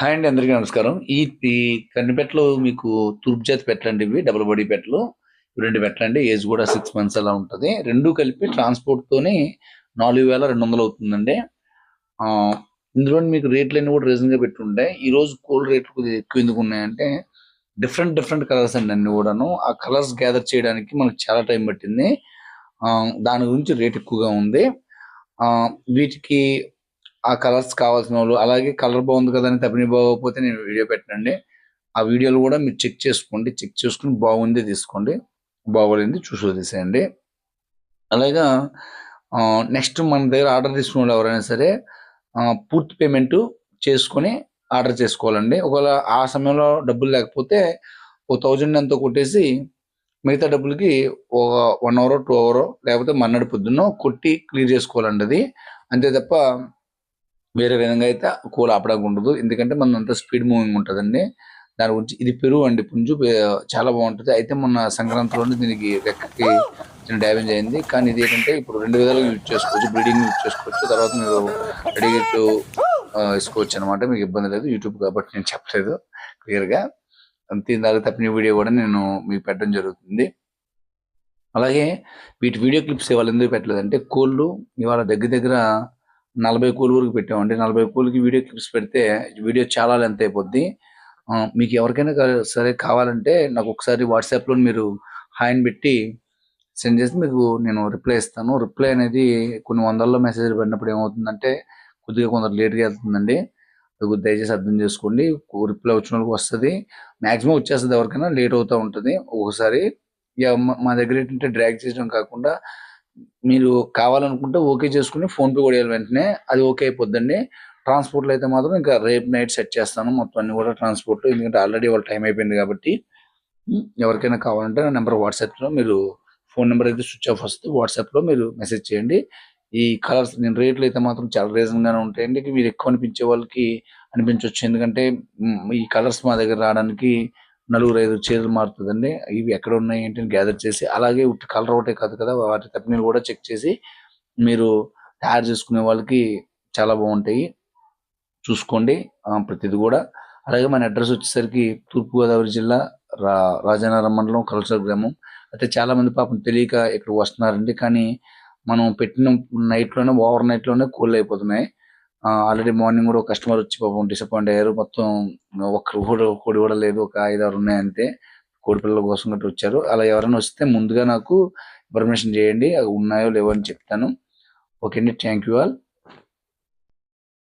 Hi అండి అందరికీ నమస్కారం. ఈ ఈ మీకు తూర్పు జాతి పెట్టలండి ఇవి డబుల్ బాడీ పెట్టలు. ఇవి రెండు పెట్టలండి ఏజ్ కూడా సిక్స్ మంత్స్ అలా ఉంటుంది. రెండు కలిపి ట్రాన్స్పోర్ట్తోనే నాలుగు వేల రెండు వందలు అవుతుందండి. ఇందులో మీకు రేట్లు అన్నీ కూడా రీజన్గా పెట్టుండే ఈరోజు కోల్డ్ రేట్లు కొద్దిగా ఎక్కువ ఎందుకు ఉన్నాయంటే డిఫరెంట్ డిఫరెంట్ కలర్స్ అండి అన్ని కూడాను. ఆ కలర్స్ గ్యాదర్ చేయడానికి మనకు చాలా టైం పట్టింది. దాని గురించి రేట్ ఎక్కువగా ఉంది. వీటికి ఆ కలర్స్ కావాల్సిన వాళ్ళు అలాగే కలర్ బాగుంది కదా అని తప్పని బాగోకపోతే నేను వీడియో పెట్టండి ఆ వీడియోలు కూడా మీరు చెక్ చేసుకోండి చెక్ చేసుకుని బాగుంది తీసుకోండి బాగోలేదు చూసి వదిలేసేయండి అలాగా నెక్స్ట్ మన దగ్గర ఆర్డర్ తీసుకున్న వాళ్ళు ఎవరైనా సరే పూర్తి పేమెంట్ చేసుకొని ఆర్డర్ చేసుకోవాలండి. ఒకవేళ ఆ సమయంలో డబ్బులు లేకపోతే ఓ థౌజండ్ ఎంతో కొట్టేసి మిగతా డబ్బులకి ఒక వన్ అవర్ టూ అవర్ లేకపోతే మన్నడి పొద్దున్న కొట్టి క్లియర్ చేసుకోవాలండి అది. అంతే తప్ప వేరే విధంగా అయితే కూల ఆపడానికి ఉండదు. ఎందుకంటే మన అంతా స్పీడ్ మూవింగ్ ఉంటుందండి. దాని గురించి ఇది పెరుగు అండి పుంజు. చాలా బాగుంటుంది. అయితే మొన్న సంక్రాంతిలోనే దీనికి రెక్కకి చిన్న డ్యామేజ్ అయింది. కానీ ఇది ఏంటంటే ఇప్పుడు రెండు విధాలుగా యూజ్ చేసుకోవచ్చు. బ్రీడింగ్ యూజ్ చేసుకోవచ్చు. తర్వాత మీరు రెడీ వేసుకోవచ్చు అనమాట మీకు ఇబ్బంది లేదు. యూట్యూబ్ కాబట్టి నేను చెప్పలేదు క్లియర్గా. దీని అంతే ఇందాక తప్పిన వీడియో కూడా నేను మీకు పెట్టడం జరుగుతుంది. అలాగే వీటి వీడియో క్లిప్స్ ఇవాళ ఎందుకు పెట్టలేదంటే కోళ్ళు ఇవాళ దగ్గర దగ్గర నలభై కూలు వరకు పెట్టామండి. నలభై కూలికి వీడియో క్లిప్స్ పెడితే వీడియో చాలా లెంత్ అయిపోద్ది. మీకు ఎవరికైనా సరే కావాలంటే నాకు ఒకసారి వాట్సాప్లో మీరు హాయిని పెట్టి సెండ్ చేసి మీకు నేను రిప్లై ఇస్తాను. రిప్లై అనేది కొన్ని వందల్లో మెసేజ్ పడినప్పుడు ఏమవుతుందంటే కొద్దిగా కొందరు లేట్గా వెళ్తుందండి. అది దయచేసి అర్థం చేసుకోండి. రిప్లై వచ్చిన వాళ్ళకి వస్తుంది. మ్యాక్సిమం వచ్చేస్తుంది ఎవరికైనా లేట్ అవుతూ ఉంటుంది. ఒకసారి ఇక మా దగ్గర ఏంటంటే డ్రాగ్ చేయడం కాకుండా మీరు కావాలనుకుంటే ఓకే చేసుకుని ఫోన్ పే కూడా వేయాలి వెంటనే. అది ఓకే అయిపోద్దండి. ట్రాన్స్పోర్ట్లో అయితే మాత్రం ఇంకా రేపు నైట్ సెట్ చేస్తాను. మొత్తం అన్ని కూడా ట్రాన్స్పోర్ట్ ఎందుకంటే ఆల్రెడీ వాళ్ళ టైం అయిపోయింది కాబట్టి. ఎవరికైనా కావాలంటే నా నెంబర్ వాట్సాప్లో మీరు ఫోన్ నెంబర్ అయితే స్విచ్ ఆఫ్ వస్తే వాట్సాప్లో మీరు మెసేజ్ చేయండి. ఈ కలర్స్ నేను రేట్లు అయితే మాత్రం చాలా రీజన్గానే ఉంటాయండి. మీరు ఎక్కువ అనిపించే వాళ్ళకి అనిపించవచ్చు ఎందుకంటే ఈ కలర్స్ మా దగ్గర రావడానికి నలుగురు ఐదు చీరలు మారుతుందండి. ఇవి ఎక్కడ ఉన్నాయి ఏంటి అని గ్యాదర్ చేసి అలాగే ఉట్టి కలర్ ఒకటే కాదు కదా వాటి కంపెనీలు కూడా చెక్ చేసి మీరు తయారు చేసుకునే వాళ్ళకి చాలా బాగుంటాయి. చూసుకోండి. ప్రతిది కూడా. అలాగే మన అడ్రస్ వచ్చేసరికి తూర్పుగోదావరి జిల్లా రా రాజానగరం మండలం కల్చర్ గ్రామం. అయితే చాలా మంది పాపం తెలియక ఇక్కడ వస్తున్నారండి. కానీ మనం పెట్టిన నైట్లోనే ఓవర్ నైట్లోనే కూల్ అయిపోతున్నాయి. ఆల్రెడీ మార్నింగ్ కూడా ఒక కస్టమర్ వచ్చి పాపం డిసప్పాయింట్ అయ్యారు. మొత్తం ఒక్కరు కూడా కోడి కూడా లేదు ఒక ఐదు ఆరు ఉన్నాయి అంతే కోడి పిల్లల కోసం గట్రా వచ్చారు. అలా ఎవరైనా వస్తే ముందుగా నాకు ఇన్ఫర్మేషన్ చేయండి. అవి ఉన్నాయో లేవో అని చెప్తాను. ఓకే అండి. Thank you all